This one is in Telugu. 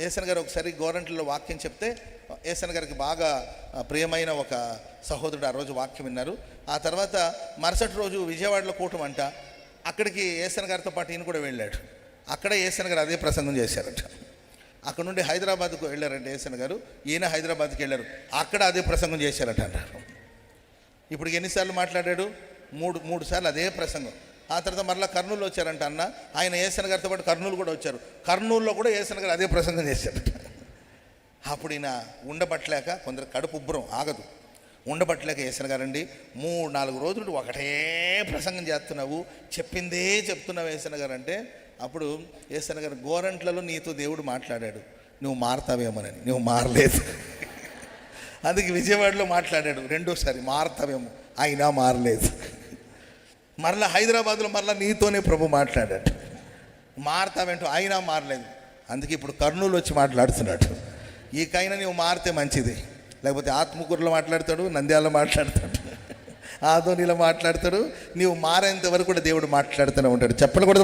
ఏసన్ గారు ఒకసారి గోరంట్లలో వాక్యం చెప్తే ఏసన్ గారికి బాగా ప్రియమైన ఒక సహోదరుడు ఆ రోజు వాక్యం విన్నారు. ఆ తర్వాత మరుసటి రోజు విజయవాడలో కూటం అంట అక్కడికి ఏసన్ గారితో పాటు ఈయన కూడా వెళ్ళాడు. అక్కడ ఏసన్ గారు అదే ప్రసంగం చేశారట. అక్కడ నుండి హైదరాబాద్కు వెళ్ళారంటే ఏసన్ గారు ఈయన హైదరాబాద్కి వెళ్ళారు. అక్కడ అదే ప్రసంగం చేశారట అంటారు. ఇప్పుడు ఎన్నిసార్లు మాట్లాడాడు? మూడు మూడు సార్లు అదే ప్రసంగం. ఆ తర్వాత మరలా కర్నూలు వచ్చారంట అన్న. ఆయన ఏసన్ గారితో పాటు కర్నూలు కూడా వచ్చారు. కర్నూలులో కూడా ఏసన్ గారు అదే ప్రసంగం చేశారట అప్పుడు ఈయన ఉండబట్టలేక కొందరు కడుపు ఉబ్బరం ఆగదు. ఉండబట్టలేక ఏసన్ గారండి మూడు నాలుగు రోజులు ఒకటే ప్రసంగం చేస్తున్నావు చెప్పిందే చెప్తున్నావు ఏసన్ గారు అంటే అప్పుడు ఏసన్ గారు గోరంట్లలో నీతో దేవుడు మాట్లాడాడు. నువ్వు మారతావేమోనని. నువ్వు మారలేదు. అందుకే విజయవాడలో మాట్లాడాడు రెండోసారి మారతావేమో. అయినా మారలేదు. మరలా హైదరాబాద్లో మరలా నీతోనే ప్రభు మాట్లాడాడు. మారతావేంటో అయినా మారలేదు. అందుకే ఇప్పుడు కర్నూలు వచ్చి మాట్లాడుతున్నాడు. ఈకైనా నువ్వు మారితే మంచిది. లేకపోతే ఆత్మకూరులో మాట్లాడతాడు నంద్యాలలో మాట్లాడతాడు. ఆధోనిలో మాట్లాడతాడు. నీవు మారేంత వరకు కూడా దేవుడు మాట్లాడుతూనే ఉంటాడు. చెప్పలు కూడా